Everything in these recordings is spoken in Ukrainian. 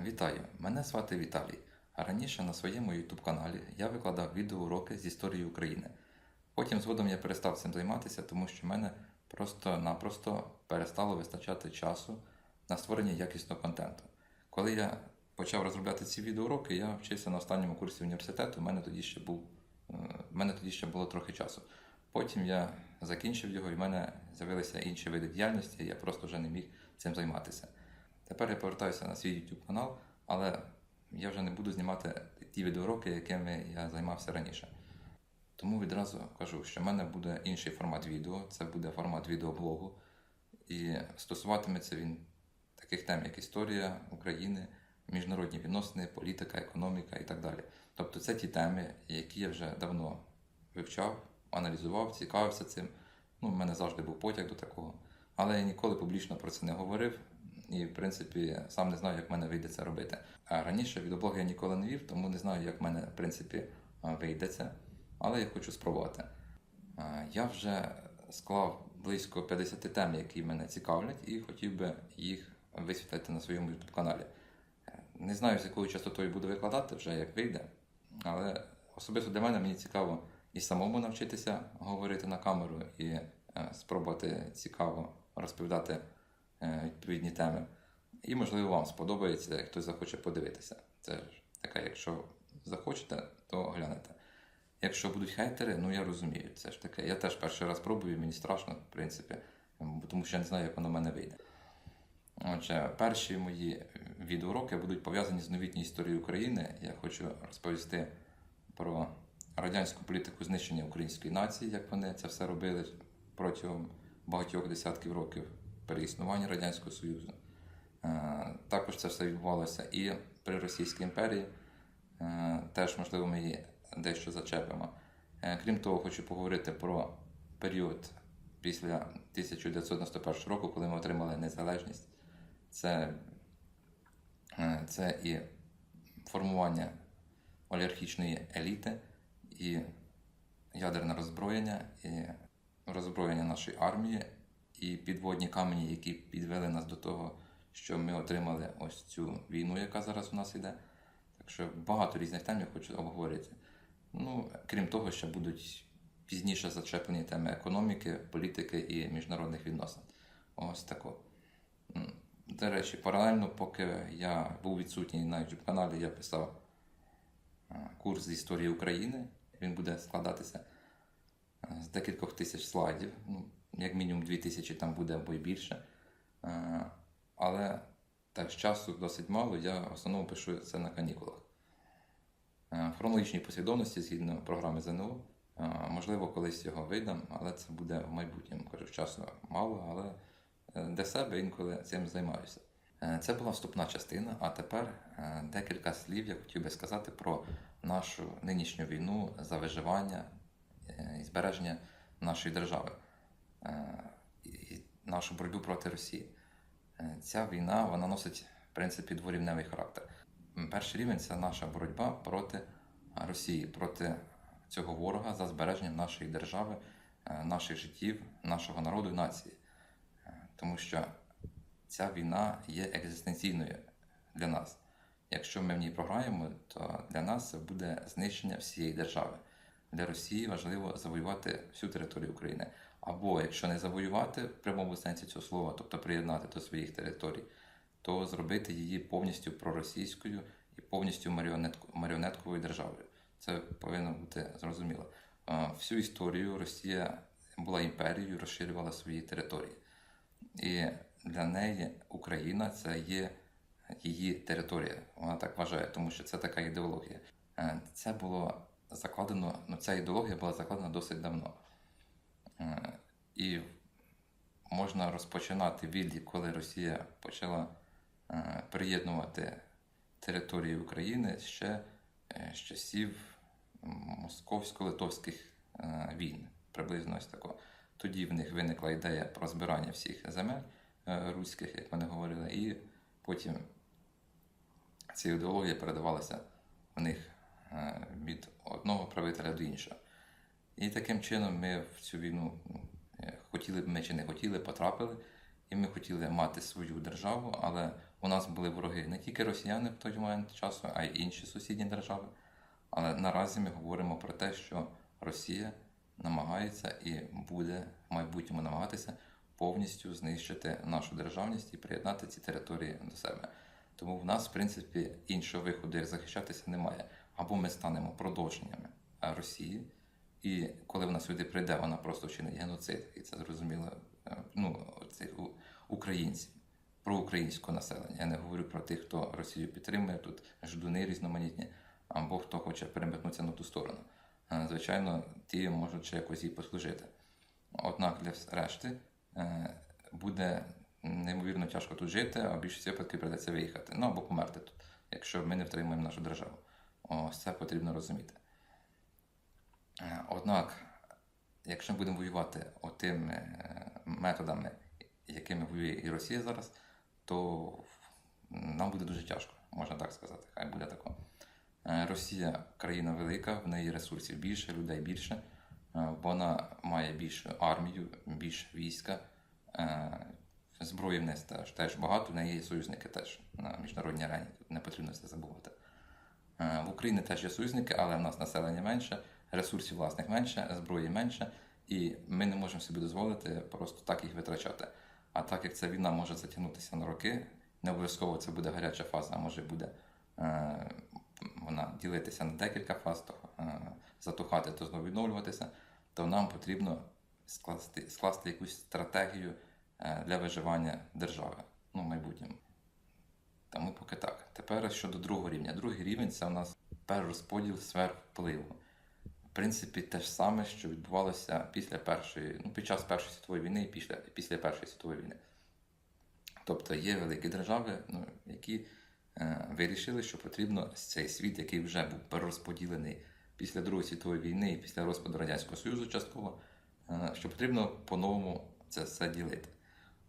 Вітаю! Мене звати Віталій. Раніше на своєму YouTube каналі я викладав відеоуроки з історії України. Потім згодом я перестав цим займатися, тому що в мене просто-напросто перестало вистачати часу на створення якісного контенту. Коли я почав розробляти ці відеоуроки, я вчився на останньому курсі університету, в мене тоді ще був е, в мене тоді ще було трохи часу. Потім я закінчив його, і в мене з'явилися інші види діяльності, я просто вже не міг цим займатися. Тепер я повертаюся на свій YouTube канал, але я вже не буду знімати ті відеоуроки, якими я займався раніше. Тому відразу кажу, що в мене буде інший формат відео, це буде формат відеоблогу, і стосуватиметься він таких тем, як історія України, міжнародні відносини, політика, економіка і так далі. Тобто це ті теми, які я вже давно вивчав, аналізував, цікавився цим. Ну, в мене завжди був потяг до такого. Але я ніколи публічно про це не говорив і, в принципі, сам не знаю, як в мене вийде це робити. А раніше відеоблог я ніколи не вів, тому не знаю, як в мене, в принципі, вийде це. Але я хочу спробувати. Я вже склав близько 50 тем, які мене цікавлять, і хотів би їх висвітлити на своєму YouTube каналі. Не знаю, з якою частотою буду викладати, вже як вийде, але особисто для мене мені цікаво і самому навчитися говорити на камеру, і е, спробувати цікаво розповідати відповідні теми. І, можливо, вам сподобається, хтось захоче подивитися. Це ж таке, якщо захочете, то глянете. Якщо будуть хейтери, ну я розумію, це ж таке. Я теж перший раз пробую, мені страшно, в принципі, тому що я не знаю, як воно в мене вийде. Отже, перші мої відеоуроки будуть пов'язані з новітньою історією України. Я хочу розповісти про радянську політику знищення української нації, як вони це все робили протягом багатьох десятків років переіснування Радянського Союзу. Е, Також це все відбувалося і при Російській імперії. Е, Теж, можливо, ми її дещо зачепимо. Е, Крім того, хочу поговорити про період після 1991 року, коли ми отримали незалежність. Це, це і формування олігархічної еліти, і ядерне роззброєння, і роззброєння нашої армії, і підводні камені, які підвели нас до того, що ми отримали ось цю війну, яка зараз у нас іде. Так що багато різних тем я хочу обговорити. Ну, крім того, ще будуть пізніше зачеплені теми економіки, політики і міжнародних відносин. Ось тако. До речі, паралельно, поки я був відсутній на YouTube каналі, я писав е, курс з історії України. Він буде складатися е, з декількох тисяч слайдів. Ну, як мінімум дві тисячі там буде або й більше. Е, Але так, часу досить мало, я в основному пишу це на канікулах. Е, В хронологічній послідовності згідно програми ЗНО. Е, Можливо, колись його видам, але це буде в майбутньому. Кажу, часу мало, але е, для себе інколи цим займаюся. Е, Це була вступна частина, а тепер е, декілька слів я хотів би сказати про нашу нинішню війну за виживання е, і збереження нашої держави е, і нашу боротьбу проти Росії. Е, Ця війна вона носить в принципі дворівневий характер. Перший рівень це наша боротьба проти Росії, проти цього ворога за збереженням нашої держави, е, наших життів, нашого народу і нації. Е, Тому що ця війна є екзистенційною для нас. Якщо ми в ній програємо, то для нас це буде знищення всієї держави. Для Росії важливо завоювати всю територію України. Або якщо не завоювати в прямому сенсі цього слова, тобто приєднати до своїх територій, то зробити її повністю проросійською і повністю маріонетковою державою. Це повинно бути зрозуміло. Всю історію Росія була імперією, розширювала свої території. І для неї Україна це є її територія. Вона так вважає, тому що це така ідеологія. Е, Це було закладено, ну ця ідеологія була закладена досить давно. І можна розпочинати відлік, коли Росія почала е, приєднувати території України ще е, з часів московсько-литовських е, війн, приблизно ось такого. Тоді в них виникла ідея про збирання всіх земель руських, як вони говорили, і потім ця ідеологія передавалася в них від одного правителя до іншого. І таким чином ми в цю війну ну, хотіли б ми чи не хотіли, потрапили, і ми хотіли мати свою державу, але у нас були вороги не тільки росіяни в той момент часу, а й інші сусідні держави. Але наразі ми говоримо про те, що Росія намагається і буде в майбутньому намагатися повністю знищити нашу державність і приєднати ці території до себе. Тому в нас, в принципі, іншого виходу, як захищатися, немає. Або ми станемо продовженнями Росії, і коли вона сюди прийде, вона просто вчинить геноцид, і це зрозуміло е, ну, це, українців, про українське населення. Я не говорю про тих, хто Росію підтримує, тут ждуни різноманітні, або хто хоче переметнутися на ту сторону. Е, Звичайно, ті можуть ще якось їй послужити. Однак для решти е, буде неймовірно тяжко тут жити, а в більшості випадків прийдеться виїхати. Ну або померти тут, якщо ми не втримуємо нашу державу. Ось це потрібно розуміти. Е, Однак, якщо ми будемо воювати отими е, методами, якими воює і Росія зараз, то нам буде дуже тяжко, можна так сказати. Хай буде тако. Е, Росія країна велика, в неї ресурсів більше, людей більше. Вона має більшу армію, більше війська. Зброї в неї теж, багато, в неї є союзники теж на міжнародній арені. Не потрібно це забувати. В Україні теж є союзники, але в нас населення менше, ресурсів власних менше, зброї менше, і ми не можемо собі дозволити просто так їх витрачати. А так як ця війна може затягнутися на роки, не обов'язково це буде гаряча фаза, а може буде е, вона ділитися на декілька фаз, то е, затухати, то знову відновлюватися, то нам потрібно скласти, скласти якусь стратегію е, для виживання держави ну, в майбутньому. Тому поки так. Тепер щодо другого рівня. Другий рівень це у нас перерозподіл сфер впливу. В принципі, те ж саме, що відбувалося після першої, ну, під час Першої світової війни і після, після Першої світової війни. Тобто є великі держави, ну, які е, вирішили, що потрібно цей світ, який вже був перерозподілений після Другої світової війни і після розпаду Радянського Союзу частково, е, що потрібно по-новому це все ділити.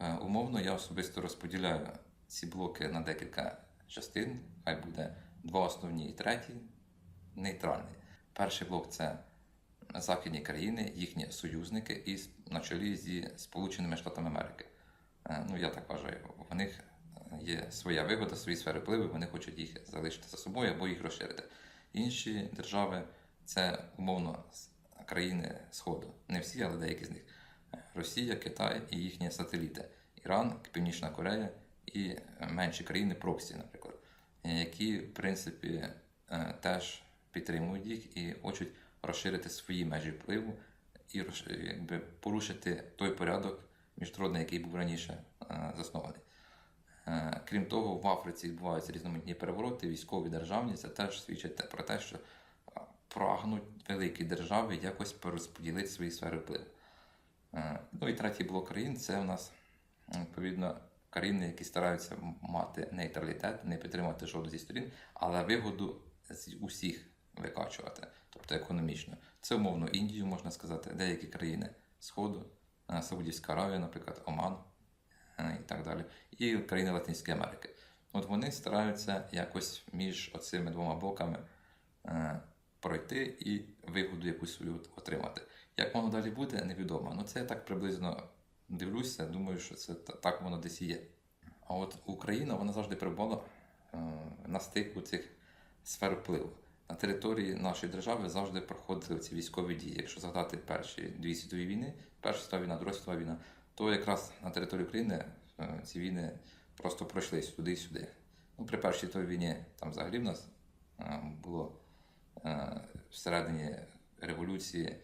Е, умовно, я особисто розподіляю ці блоки на декілька частин. Хай буде два основні і третій нейтральний. Перший блок це західні країни, їхні союзники, і на чолі зі Сполученими Штатами Америки. Е, Ну, я так вважаю, в них є своя вигода, свої сфери впливу, вони хочуть їх залишити за собою або їх розширити. Інші держави це умовно країни Сходу. Не всі, але деякі з них. Е, Росія, Китай і їхні сателіти. Іран, Північна Корея і е, менші країни Проксі, наприклад, е, які, в принципі, е, теж підтримують їх і хочуть розширити свої межі впливу і якби, порушити той порядок міжнародний, який був раніше е, заснований. Е, Крім того, в Африці відбуваються різноманітні перевороти, військові державні. Це теж свідчить про те, що е, прагнуть великі держави якось перерозподілити свої сфери впливу. Ну і третій блок країн це у нас відповідно країни, які стараються мати нейтралітет, не підтримувати жодну зі сторін, але вигоду з усіх викачувати, тобто економічно. Це умовно Індію, можна сказати, деякі країни Сходу, е, Саудівська Аравія, наприклад, Оман е, і так далі, і країни Латинської Америки. От вони стараються якось між оцими двома блоками е, пройти і вигоду якусь свою отримати. Як воно далі буде, невідомо. Ну це я так приблизно дивлюся, думаю, що це так воно десь і є. А от Україна вона завжди перебувала е, на стику цих сфер впливу. На території нашої держави завжди проходили ці військові дії. Якщо згадати перші дві світові війни, Перша світова війна, Друга світова війна, то якраз на території України е, ці війни просто пройшли сюди і сюди. Ну, при Першій світовій війні там взагалі в нас е, було е, всередині революції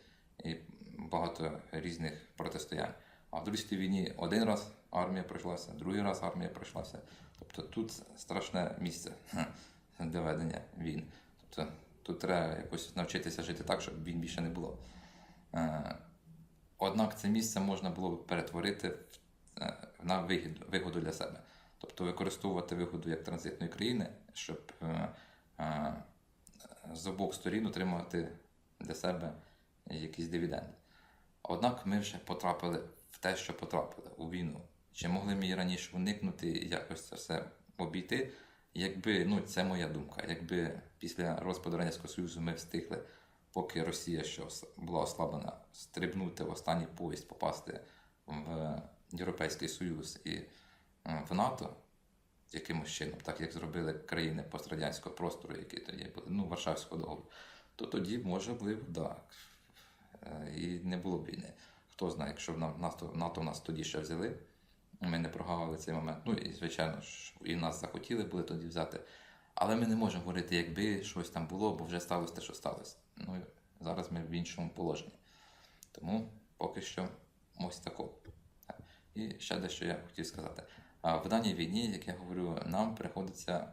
і багато різних протистоянь. А в Другій світовій війні один раз армія пройшлася, другий раз армія пройшлася. Тобто тут страшне місце для ведення війн. Тобто тут треба якось навчитися жити так, щоб війн більше не було. Е, Однак це місце можна було б перетворити е, на вигоду для себе. Тобто використовувати вигоду як транзитної країни, щоб е, з обох сторін отримувати для себе якісь дивіденди. Однак ми вже потрапили в те, що потрапили у війну. Чи могли ми її раніше уникнути і якось це все обійти? Якби, ну це моя думка, якби після розпаду Радянського Союзу ми встигли, поки Росія що була ослаблена, стрибнути в останній поїзд, попасти в Європейський Союз і в НАТО, якимось чином, так як зробили країни пострадянського простору, які тоді були, ну, Варшавського договору, то тоді, можливо, так. Е, І не було б війни. Хто знає, якщо б нам НАТО, НАТО нас тоді ще взяли, ми не прогавили цей момент. Ну і звичайно ж, і нас захотіли були тоді взяти. Але ми не можемо говорити, якби щось там було, бо вже сталося те, що сталося. Ну, зараз ми в іншому положенні. Тому поки що ось тако. І ще дещо я хотів сказати. В даній війні, як я говорю, нам приходиться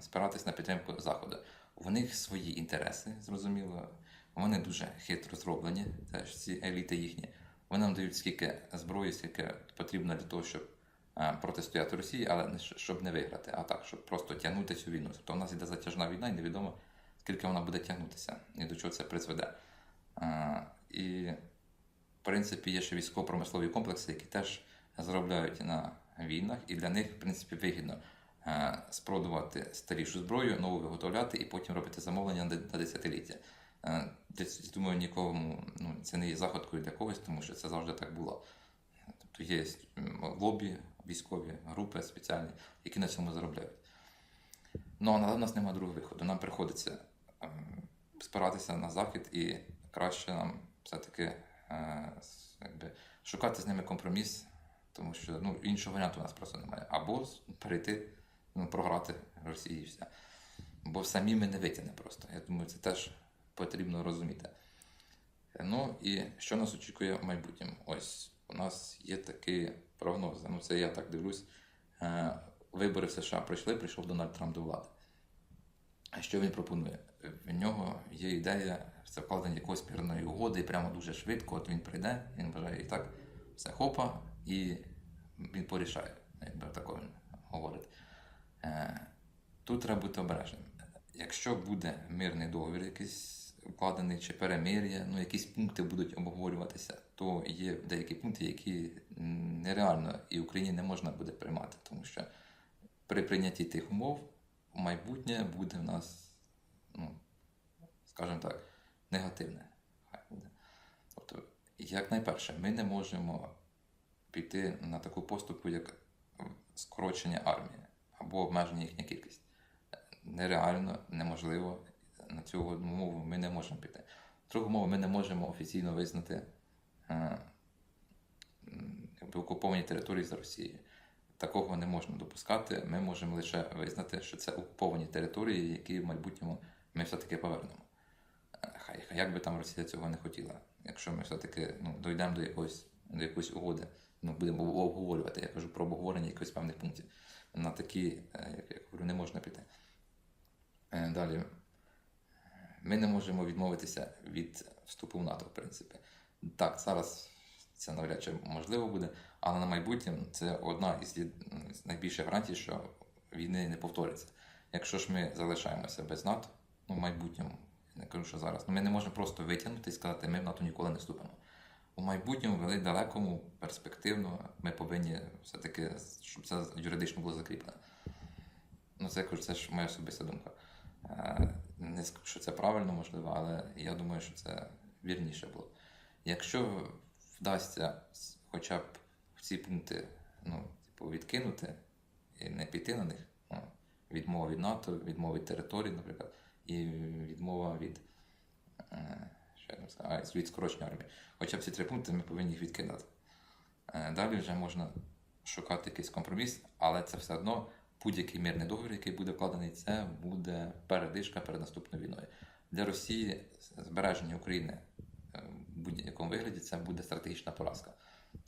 спиратись на підтримку Заходу. У них свої інтереси, зрозуміло. Вони дуже хитро зроблені, теж ці еліти їхні. Вони нам дають скільки зброї, скільки потрібно для того, щоб е, протистояти Росії, але не щоб не виграти, а так, щоб просто тягнути цю війну. Тобто у нас іде затяжна війна, і невідомо, скільки вона буде тягнутися і до чого це призведе. Е, І, в принципі, є ще військово-промислові комплекси, які теж заробляють на війнах, і для них, в принципі, вигідно е, спродувати старішу зброю, нову виготовляти і потім робити замовлення на десятиліття. Думаю, нікому ну, це не є заходкою для когось, тому що це завжди так було. Тобто є лобі, військові групи спеціальні, які на цьому заробляють. Ну, але в нас немає другого виходу. Нам приходиться ем, спиратися на захід, і краще нам все-таки е, якби, шукати з ними компроміс, тому що ну, іншого варіанту у нас просто немає. Або перейти, ну, програти Росії і все. Бо самі ми не витягне просто. Я думаю, це теж потрібно розуміти. Ну і що нас очікує в майбутньому? Ось у нас є такі прогнози. Ну, це я так дивлюсь. Е, Вибори в США пройшли, прийшов Дональд Трамп до влади. А що він пропонує? В нього є ідея це якоїсь мирної угоди, і прямо дуже швидко. От він прийде, він бажає і так, все хопа, і він порішає, якби тако він говорить. Е, Тут треба бути обережним. Якщо буде мирний договір, якийсь укладений чи перемир'я, ну якісь пункти будуть обговорюватися, то є деякі пункти, які нереально і Україні не можна буде приймати, тому що при прийнятті тих умов майбутнє буде в нас, ну, скажімо так, негативне. Хай буде. Тобто, як найперше, ми не можемо піти на таку поступу, як скорочення армії або обмеження їхня кількість. Нереально, неможливо. На цю умову ми не можемо піти. Другу мову ми не можемо офіційно визнати е, окуповані території за Росією. Такого не можна допускати. Ми можемо лише визнати, що це окуповані території, які в майбутньому ми все-таки повернемо. Е, Хай, хай як би там Росія цього не хотіла. Якщо ми все-таки ну, дійдемо до якоїсь, до якоїсь угоди, ну, будемо обговорювати, я кажу про обговорення якихось певних пунктів. На такі, е, як я говорю, не можна піти. Е, Далі. Ми не можемо відмовитися від вступу в НАТО, в принципі. Так, зараз це навряд чи можливо буде, але на майбутнє це одна із найбільших гарантій, що війни не повториться. Якщо ж ми залишаємося без НАТО, ну в майбутньому, я не кажу, що зараз, ну, ми не можемо просто витягнути і сказати, ми в НАТО ніколи не вступимо. У майбутньому, вели далекому, перспективно, ми повинні все-таки, щоб це юридично було закріплено. Ну, це це ж моя особиста думка. Не що це правильно, можливо, але я думаю, що це вірніше було. Якщо вдасться хоча б в ці пункти ну, типу, відкинути і не піти на них, ну, відмова від НАТО, відмова від території, наприклад, і відмова від, е, що я сказав, від скорочення армії. Хоча б ці три пункти ми повинні їх відкинути. Е, Далі вже можна шукати якийсь компроміс, але це все одно будь-який мирний договір, який буде вкладений, це буде передишка перед наступною війною. Для Росії збереження України е, в будь-якому вигляді це буде стратегічна поразка,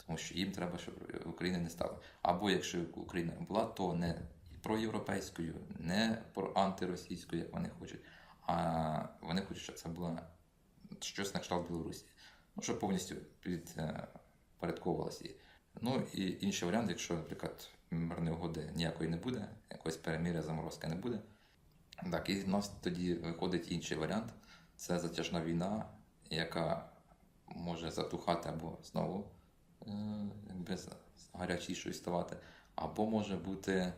тому що їм треба, щоб України не стало. Або якщо Україна була, то не проєвропейською, не про антиросійською, як вони хочуть, а вони хочуть, щоб це було щось на кшталт Білорусі. Ну, щоб повністю підпорядковувалося їй. Ну і інший варіант, якщо, наприклад, мирної угоди ніякої не буде, якоїсь переміря заморозки не буде. Так, і в нас тоді виходить інший варіант. Це затяжна війна, яка може затухати або знову е, якби гарячішою ставати, або може бути е,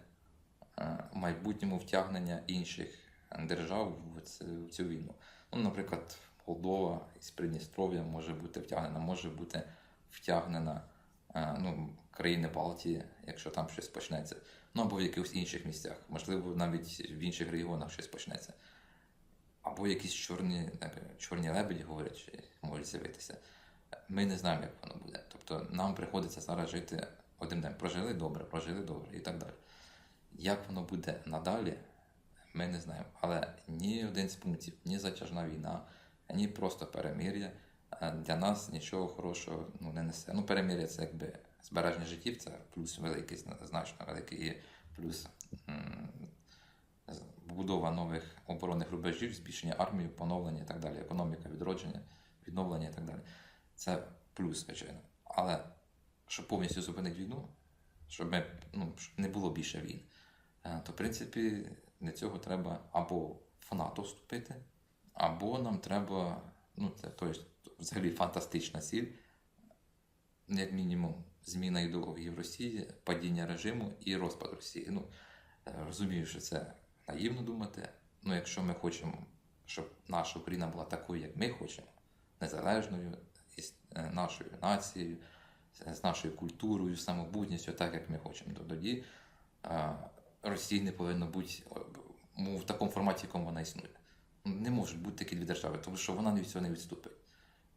в майбутньому втягнення інших держав в цю, в цю війну. Ну, наприклад, Молдова із Придністров'я може бути втягнена, може бути втягнена е, ну, країни Балтії, якщо там щось почнеться. Ну або в якихось інших місцях, можливо, навіть в інших регіонах щось почнеться. Або якісь чорні, чорні лебеді говорять, що можуть з'явитися. Ми не знаємо, як воно буде. Тобто нам приходиться зараз жити один день. Прожили добре, прожили добре і так далі. Як воно буде надалі, ми не знаємо. Але ні один з пунктів, ні затяжна війна, ні просто перемир'я е, для нас нічого хорошого ну, не несе. Ну, перемир'я це якби збереження життів, це плюс великий, значно великий, і плюс будова нових оборонних рубежів, збільшення армії, поновлення і так далі, економіка, відродження, відновлення і так далі. Це плюс, звичайно. Але щоб повністю зупинити війну, щоб, ми, ну, не було більше війн, е, то в принципі для цього треба або в НАТО вступити, або нам треба, ну це то є взагалі фантастична ціль, як мінімум, зміна ідеології в Росії, падіння режиму і розпад Росії. Ну, е, розумію, що це наївно думати. Ну, якщо ми хочемо, щоб наша Україна була такою, як ми хочемо, незалежною, із е, нашою нацією, з- з нашою культурою, самобутністю, так як ми хочемо, то тоді е, Росії не повинно бути ну, в такому форматі, в якому вона існує. Не можуть бути такі дві держави, тому що вона від цього не відступить.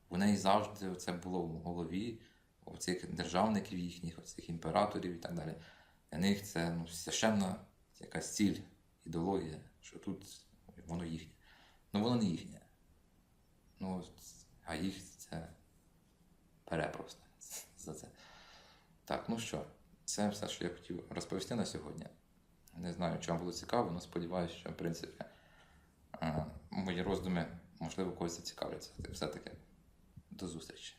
У неї завжди це було в голові у цих державників їхніх, у цих імператорів і так далі. Для них це ну, священна якась ціль, ідеологія, що тут воно їхнє. Ну воно не їхнє. Ну, а їх це бере просто за це. Так, ну що, це все, що я хотів розповісти на сьогодні. Не знаю, чи вам було цікаво, але сподіваюся, що, в принципі, е, мої роздуми, можливо, когось зацікавляться. Все-таки до зустрічі.